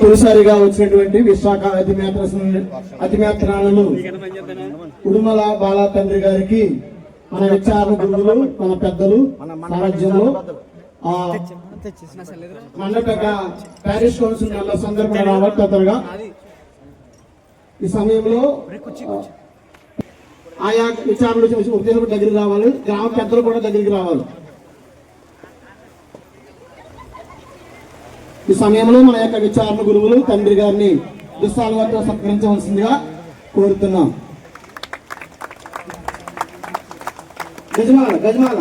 తొలిసారిగా వచ్చినటువంటి విశాఖ అతిమేత్ర అతిమేత్రాలను ఉడుమల బాలా తండ్రి గారికి మన విచారణ గురువులు మన పెద్దలు సారథ్యంలో ప్యారిస్ కౌన్సిల్ నెల సందర్భంగా రావాలి తొందరగా. ఈ సమయంలో ఆయా విచారణ దగ్గరికి రావాలి. గ్రామ పెద్దలు కూడా దగ్గరికి రావాలి. ఈ సమయంలో మన యొక్క విచారణ గురువులు తండ్రి గారిని దుస్సాలతో సత్కరించవలసిందిగా కోరుతున్నాం. గజమాల గజమాల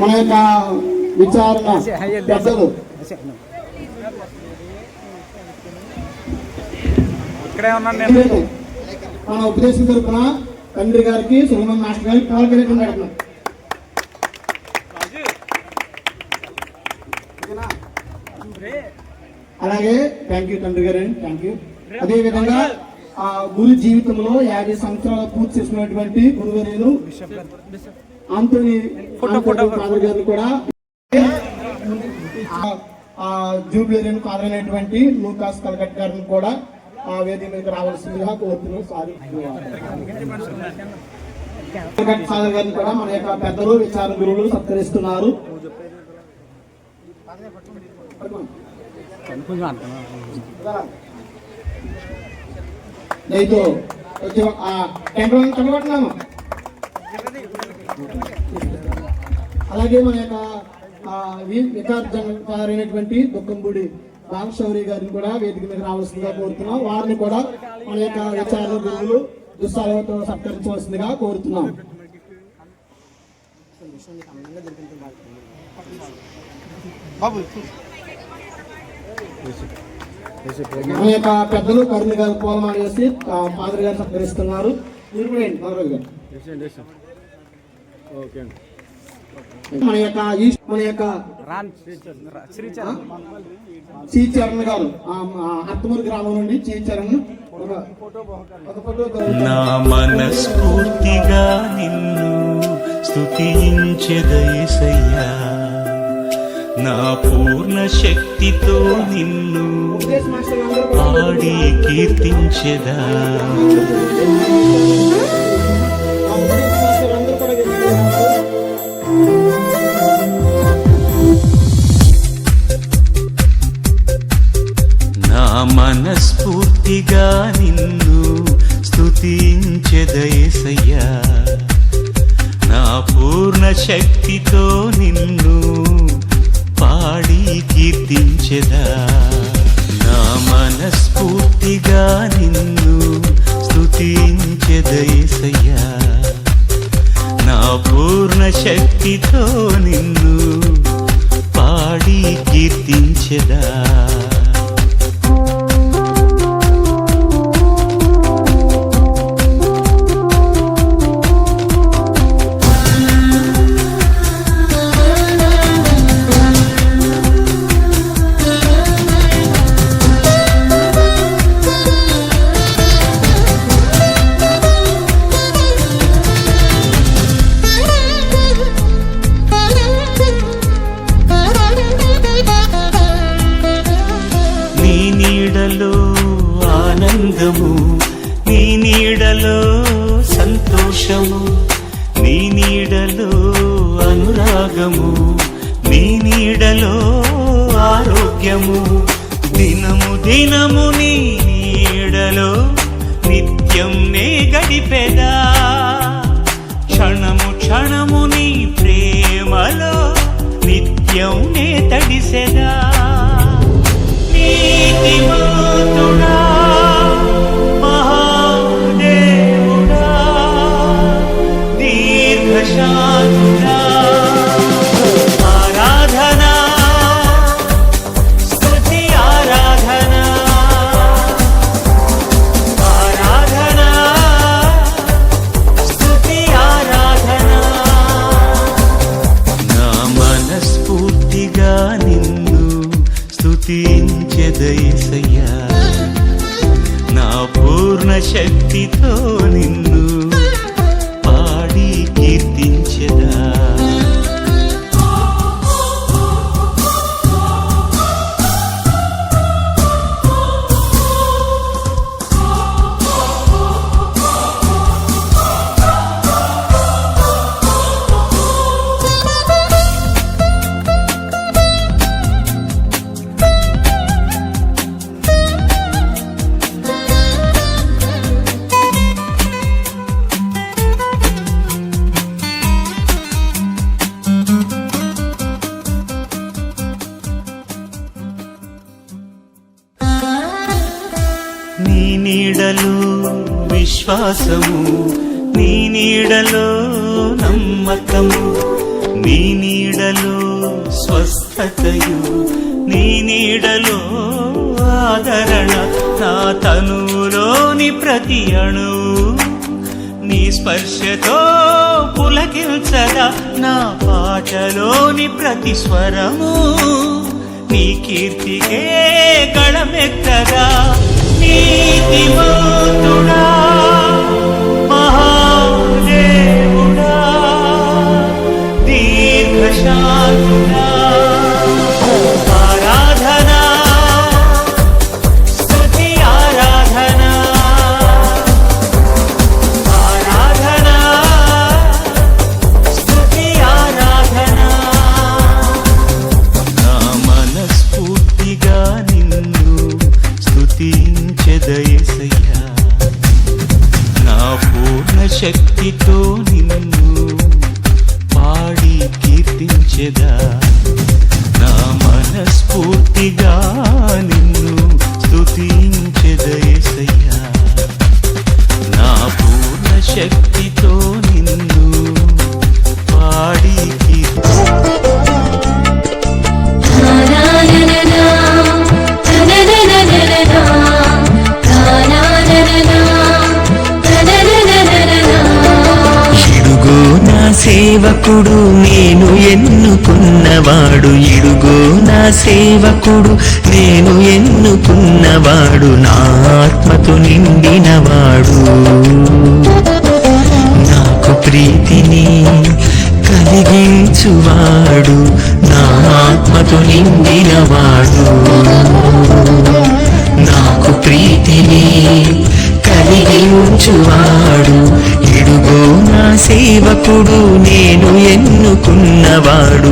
మన యొక్క విచారణ పెద్దలు. మన ఉపదేశం తరపున తండ్రి గారికి సులభన్ మాస్టర్ గారికి పాల్గొనేట్టు పెడుతున్నాం అలాగే థ్యాంక్ యూ తండ్రి గారు థ్యాంక్ యూ అదే విధంగా ఆ గురు జీవితంలో యాభై సంవత్సరాలు పూర్తి చేసినటువంటి ఆంటోని ఆంటోని ఫాదర్ గారిని కూడా జూబ్లీరియన్ ఫాదర్ అయినటువంటి లూకాస్ కలకట్ గారిని కూడా ఆ వేదిక మీదకి రావాల్సిందిగా కోరుతున్నాం. సారీ. కలకట్ ఫాదర్ గారిని కూడా మన యొక్క పెద్దలు విచార గురువులు సత్కరిస్తున్నారు. టెంపుల్ కనబడుతున్నాము. అలాగే మన యొక్క ఆ, వి- వికార్ జనరల్ అయినటువంటి దుఃఖంబుడి రామశౌరి గారిని కూడా వేదిక మీద రావాల్సిందిగా కోరుతున్నాం. వారిని కూడా మన యొక్క విచారణ గురువులు దుస్సాలతో సత్కరించవలసిందిగా కోరుతున్నాం. మన యొక్క పెద్దలు కరుణ గారు పూలమాల వేసి ఆ, ఫాదర్ గారు సత్కరిస్తున్నారు మీరు కూడా ఫాదర్ గారు మన యొక్క ఈస్ట్ మన యొక్క సి చరణ్ గారు. అత్తమూరు గ్రామం నుండి సి చరణ్ నా మనస్ఫూర్తిగా నిన్ను స్తుతించెదయసయ్యా నా పూర్ణ శక్తితో నిన్ను పాడి కీర్తించెదా. నా మనస్ఫూర్తిగా నిన్ను స్తుతించెదయసయ్యా నా పూర్ణ శక్తి కీర్తించెదా నా మనస్ఫూర్తి నీడలో సంతోషము నీ నీడలో అనురాగము నీ నీడలో ఆరోగ్యము. దినము దినము నీ నీడలో నిత్యం నే గడిపెదా. స్తుతించెదయసయ్యా నా పూర్ణ శక్తితో నిన్ను నీ నీడలు విశ్వాసము నీ నీడలో నమ్మకము నీ నీడలో స్వస్థతయు నీ నీడలో ఆదరణ. నా తనులోని ప్రతి అణు నీ స్పర్శతో పులకించదా. నా పాటలోని ప్రతి స్వరము నీ కీర్తికే గళమెక్కగా দিবা তোরা। కీర్తించెదా నా వాడు ఇడుగో నా సేవకుడు. నేను ఎన్నుకున్నవాడు నా ఆత్మతో నిండినవాడు. నాకు ప్రీతిని కలిగించువాడు నా ఆత్మతో నిండినవాడు. నాకు ప్రీతిని కలిగించువాడు ఇడుగో నా సేవకుడు. నేను ఎన్నుకున్నవాడు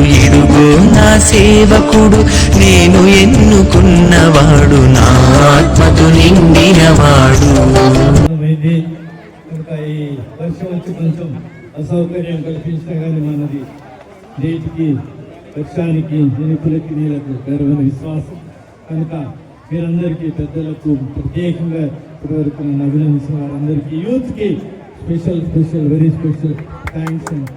ఇడుగో నా సేవకుడు నేను ఎన్నుకున్నవాడు నా ఆత్మతో నిండినవాడు. అయింది కనుక ఈ వర్షం వచ్చి కొంచెం అసౌకర్యం కల్పించినా కానీ మనది నీటికి వర్షానికి ఎనుకులకి నీళ్ళకు గర్వన విశ్వాసం. కనుక మీరందరికీ పెద్దలకు ప్రత్యేకంగా ఇప్పటివరకు నన్ను అభినందించిన వారందరికీ యూత్కి special special very special thanks and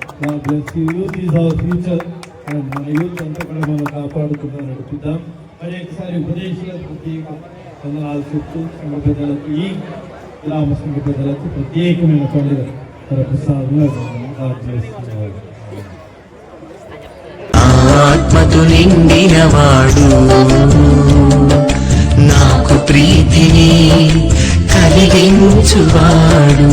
youth is our future. మన యూత్ అంతా కూడా మనం కాపాడుకుంటూ నడుపుదాం మరి ఒకసారి ఉపదేశాలు ప్రత్యేక వందనాలు చెప్తూ సంఘ పెద్దలకు ఈ గ్రామ సంఘ పెద్దలకు ప్రత్యేకమైన పండుగ ప్రసాదంగా గాడ్ బ్లెస్ యూ నిండినవాడు నాకు ప్రీతిని కలిగించువాడు.